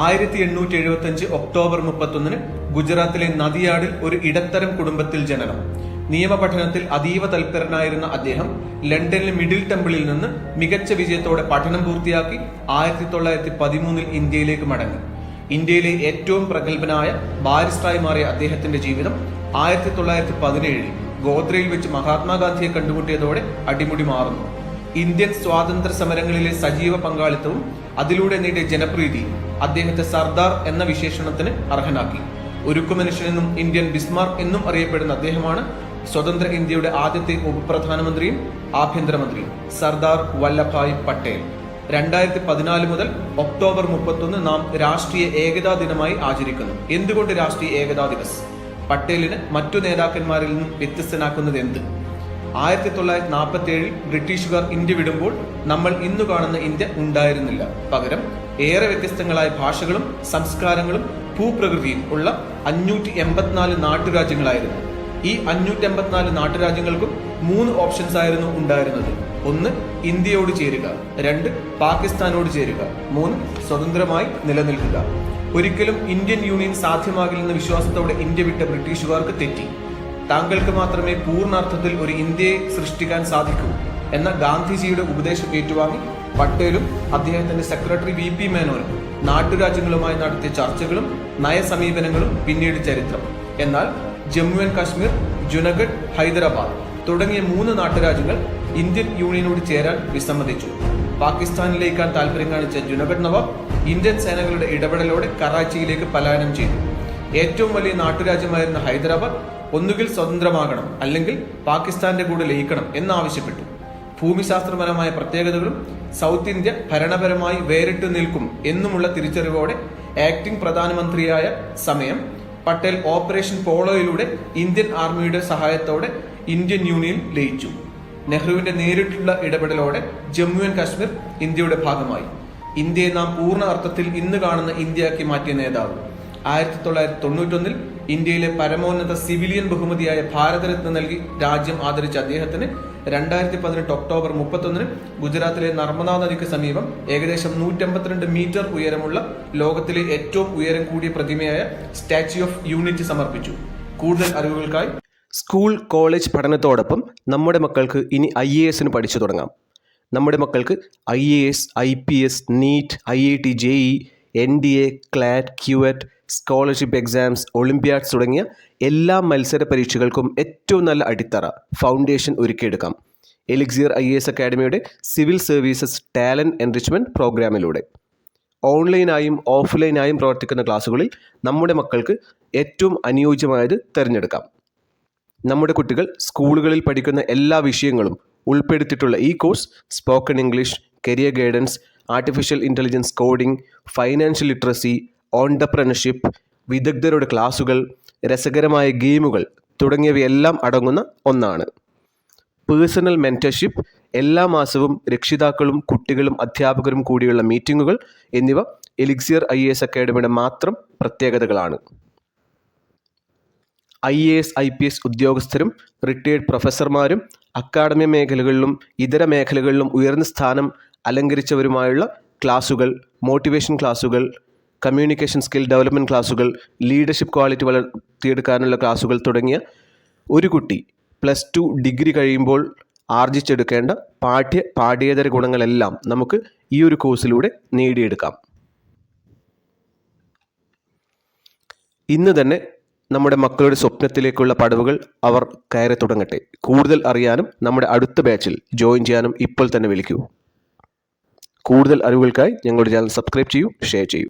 ആയിരത്തി എണ്ണൂറ്റി എഴുപത്തി അഞ്ച് ഒക്ടോബർ മുപ്പത്തൊന്നിന് ഗുജറാത്തിലെ നദിയാടിൽ ഒരു ഇടത്തരം കുടുംബത്തിൽ ജനനം. നിയമപഠനത്തിൽ അതീവ തൽപരനായിരുന്ന അദ്ദേഹം ലണ്ടനിലെ മിഡിൽ ടെമ്പിളിൽ നിന്ന് മികച്ച വിജയത്തോടെ പഠനം പൂർത്തിയാക്കി ആയിരത്തി തൊള്ളായിരത്തി പതിമൂന്നിൽ ഇന്ത്യയിലേക്ക് മടങ്ങി. ഇന്ത്യയിലെ ഏറ്റവും പ്രഗത്ഭനായ ബാരിസ്റ്ററായി മാറിയ അദ്ദേഹത്തിന്റെ ജീവിതം ആയിരത്തി തൊള്ളായിരത്തി പതിനേഴിൽ ഗോദ്രയിൽ വെച്ച് മഹാത്മാഗാന്ധിയെ കണ്ടുമുട്ടിയതോടെ അടിമുടി മാറുന്നു. ഇന്ത്യൻ സ്വാതന്ത്ര്യ സമരങ്ങളിലെ സജീവ പങ്കാളിത്തവും അതിലൂടെ നേടിയ ജനപ്രീതി അദ്ദേഹത്തെ സർദാർ എന്ന വിശേഷണത്തിന് അർഹനാക്കി. ഉരുക്കുമനുഷ്യനെന്നും ഇന്ത്യൻ ബിസ്മാർക്ക് എന്നും അറിയപ്പെടുന്ന അദ്ദേഹമാണ് സ്വതന്ത്ര ഇന്ത്യയുടെ ആദ്യത്തെ ഉപപ്രധാനമന്ത്രിയും ആഭ്യന്തരമന്ത്രിയും സർദാർ വല്ലഭായ് പട്ടേൽ. രണ്ടായിരത്തി പതിനാല് മുതൽ ഒക്ടോബർ മുപ്പത്തൊന്ന് നാം രാഷ്ട്രീയ ഏകതാ ദിനമായി ആചരിക്കുന്നു. എന്തുകൊണ്ട് രാഷ്ട്രീയ ഏകതാ ദിവസ്? പട്ടേലിന് മറ്റു നേതാക്കന്മാരിൽ നിന്നും വ്യത്യസ്തനാക്കുന്നത് എന്ത്? ആയിരത്തി തൊള്ളായിരത്തി നാൽപ്പത്തി ഏഴിൽ ബ്രിട്ടീഷുകാർ ഇന്ത്യ വിടുമ്പോൾ നമ്മൾ ഇന്ന് കാണുന്ന ഇന്ത്യ ഉണ്ടായിരുന്നില്ല. പകരം ഏറെ വ്യത്യസ്തങ്ങളായ ഭാഷകളും സംസ്കാരങ്ങളും ഭൂപ്രകൃതിയും ഉള്ള അഞ്ഞൂറ്റി എൺപത്തിനാല് നാട്ടുരാജ്യങ്ങളായിരുന്നു. ഈ അഞ്ഞൂറ്റി എൺപത്തിനാല് നാട്ടുരാജ്യങ്ങൾക്കും മൂന്ന് ഓപ്ഷൻസ് ആയിരുന്നു ഉണ്ടായിരുന്നത്. ഒന്ന് ഇന്ത്യയോട് ചേരുക. രണ്ട് പാകിസ്ഥാനോട് ചേരുക. മൂന്ന് സ്വതന്ത്രമായി നിലനിൽക്കുക. ഒരിക്കലും ഇന്ത്യൻ യൂണിയൻ സാധ്യമാകില്ലെന്ന വിശ്വാസത്തോടെ ഇന്ത്യ വിട്ട ബ്രിട്ടീഷുകാർക്ക് തെറ്റി. താങ്കൾക്ക് മാത്രമേ പൂർണാർത്ഥത്തിൽ ഒരു ഇന്ത്യയെ സൃഷ്ടിക്കാൻ സാധിക്കൂ എന്ന ഗാന്ധിജിയുടെ ഉപദേശം ഏറ്റുവാങ്ങി പട്ടേലും അദ്ദേഹത്തിന്റെ സെക്രട്ടറി വി പി മേനോനും നാട്ടുരാജ്യങ്ങളുമായി നടത്തിയ ചർച്ചകളും നയസമീപനങ്ങളും പിന്നീട് ചരിത്രം. എന്നാൽ ജമ്മു ആൻഡ് കാശ്മീർ ജുനഗഡ് ഹൈദരാബാദ് തുടങ്ങിയ മൂന്ന് നാട്ടുരാജ്യങ്ങൾ ഇന്ത്യൻ യൂണിയനോട് ചേരാൻ വിസമ്മതിച്ചു. പാകിസ്ഥാനിലേക്കാൻ താല്പര്യം കാണിച്ച ജുനഗഡ് നവാബ് ഇന്ത്യൻ സേനകളുടെ ഇടപെടലോടെ കറാച്ചിയിലേക്ക് പലായനം ചെയ്തു. ഏറ്റവും വലിയ നാട്ടുരാജ്യമായിരുന്ന ഹൈദരാബാദ് ഒന്നുകിൽ സ്വതന്ത്രമാകണം അല്ലെങ്കിൽ പാകിസ്ഥാന്റെ കൂടെ ലയിക്കണം എന്നാവശ്യപ്പെട്ടു. ഭൂമിശാസ്ത്രപരമായ പ്രത്യേകതകളും സൗത്ത് ഇന്ത്യ ഭരണപരമായി വേറിട്ട് നിൽക്കും എന്നുമുള്ള തിരിച്ചറിവോടെ ആക്ടിംഗ് പ്രധാനമന്ത്രിയായ സമയം പട്ടേൽ ഓപ്പറേഷൻ പോളോയിലൂടെ ഇന്ത്യൻ ആർമിയുടെ സഹായത്തോടെ ഇന്ത്യൻ യൂണിയൻ ലയിച്ചു. നെഹ്റുവിന്റെ നേരിട്ടുള്ള ഇടപെടലോടെ ജമ്മു ആൻഡ് കാശ്മീർ ഇന്ത്യയുടെ ഭാഗമായി. ഇന്ത്യയെ നാം പൂർണ അർത്ഥത്തിൽ ഇന്ന് കാണുന്ന ഇന്ത്യയാക്കി മാറ്റിയ നേതാവ്. ആയിരത്തി തൊള്ളായിരത്തി തൊണ്ണൂറ്റൊന്നിൽ ഇന്ത്യയിലെ പരമോന്നത സിവിലിയൻ ബഹുമതിയായ ഭാരതരത്ന നൽകി രാജ്യം ആദരിച്ച അദ്ദേഹത്തിന്. രണ്ടായിരത്തി പതിനെട്ട് ഒക്ടോബർ മുപ്പത്തൊന്നിന് ഗുജറാത്തിലെ നർമ്മദാ നദിക്ക് സമീപം ഏകദേശം നൂറ്റമ്പത്തിരണ്ട് മീറ്റർ ഉയരമുള്ള ലോകത്തിലെ ഏറ്റവും ഉയരം കൂടിയ പ്രതിമയായ സ്റ്റാച്യു ഓഫ് യൂണിറ്റി സമർപ്പിച്ചു. കൂടുതൽ അറിവുകൾക്കായി സ്കൂൾ കോളേജ് പഠനത്തോടൊപ്പം നമ്മുടെ മക്കൾക്ക് ഇനി ഐ എ എസിന് പഠിച്ചു തുടങ്ങാം. നമ്മുടെ മക്കൾക്ക് I A S I P S NEET I I T J E N D A CLAT CUET scholarship exams olympiads തുടങ്ങിയ എല്ലാ മത്സര പരീക്ഷകൾക്കും ഏറ്റവും നല്ല അടിത്തറ ഫൗണ്ടേഷൻ ഒരുക്കിയെടുക്കാം. എലിക്സിയർ ഐ എസ് അക്കാഡമിയുടെ സിവിൽ സർവീസസ് ടാലന്റ് എൻറിച്ച്മെന്റ് പ്രോഗ്രാമിലൂടെ ഓൺലൈനായും ഓഫ്ലൈനായും പ്രവർത്തിക്കുന്ന ക്ലാസ്സുകളിൽ നമ്മുടെ മക്കൾക്ക് ഏറ്റവും അനുയോജ്യമായത് തിരഞ്ഞെടുക്കാം. നമ്മുടെ കുട്ടികൾ സ്കൂളുകളിൽ പഠിക്കുന്ന എല്ലാ വിഷയങ്ങളും ഉൾപ്പെടുത്തിയിട്ടുള്ള ഈ course spoken English career guidance artificial intelligence coding financial literacy entrepreneurship വിദഗ്ധരുടെ ക്ലാസുകൾ രസകരമായ ഗെയിമുകൾ തുടങ്ങിയവയെല്ലാം അടങ്ങുന്ന ഒന്നാണ്. പേഴ്സണൽ മെന്റർഷിപ്പ് എല്ലാ മാസവും രക്ഷിതാക്കളും കുട്ടികളും അധ്യാപകരും കൂടിയുള്ള മീറ്റിങ്ങുകൾ എന്നിവ എലിക്സിയർ ഐ എസ് അക്കാഡമിയുടെ മാത്രം പ്രത്യേകതകളാണ്. I A S I P S ഉദ്യോഗസ്ഥരും റിട്ടയേർഡ് പ്രൊഫസർമാരും അക്കാഡമി മേഖലകളിലും ഇതര മേഖലകളിലും ഉയർന്ന സ്ഥാനം അലങ്കരിച്ചവരുമായുള്ള ക്ലാസുകൾ മോട്ടിവേഷൻ ക്ലാസുകൾ കമ്മ്യൂണിക്കേഷൻ സ്കിൽ ഡെവലപ്മെന്റ് ക്ലാസ്സുകൾ ലീഡർഷിപ്പ് ക്വാളിറ്റി വളർത്തിയെടുക്കാനുള്ള ക്ലാസ്സുകൾ തുടങ്ങിയ ഒരു കുട്ടി പ്ലസ് ടു ഡിഗ്രി കഴിയുമ്പോൾ ആർജിച്ചെടുക്കേണ്ട പാഠ്യ പാഠ്യേതര ഗുണങ്ങളെല്ലാം നമുക്ക് ഈ ഒരു കോഴ്സിലൂടെ നേടിയെടുക്കാം. ഇന്ന് തന്നെ നമ്മുടെ മക്കളുടെ സ്വപ്നത്തിലേക്കുള്ള പടവുകൾ അവർ കയറി തുടങ്ങട്ടെ. കൂടുതൽ അറിയാനും നമ്മുടെ അടുത്ത ബാച്ചിൽ ജോയിൻ ചെയ്യാനും ഇപ്പോൾ തന്നെ വിളിക്കൂ. കൂടുതൽ അറിവുകൾക്കായി ഞങ്ങളുടെ ചാനൽ സബ്സ്ക്രൈബ് ചെയ്യൂ ഷെയർ ചെയ്യൂ.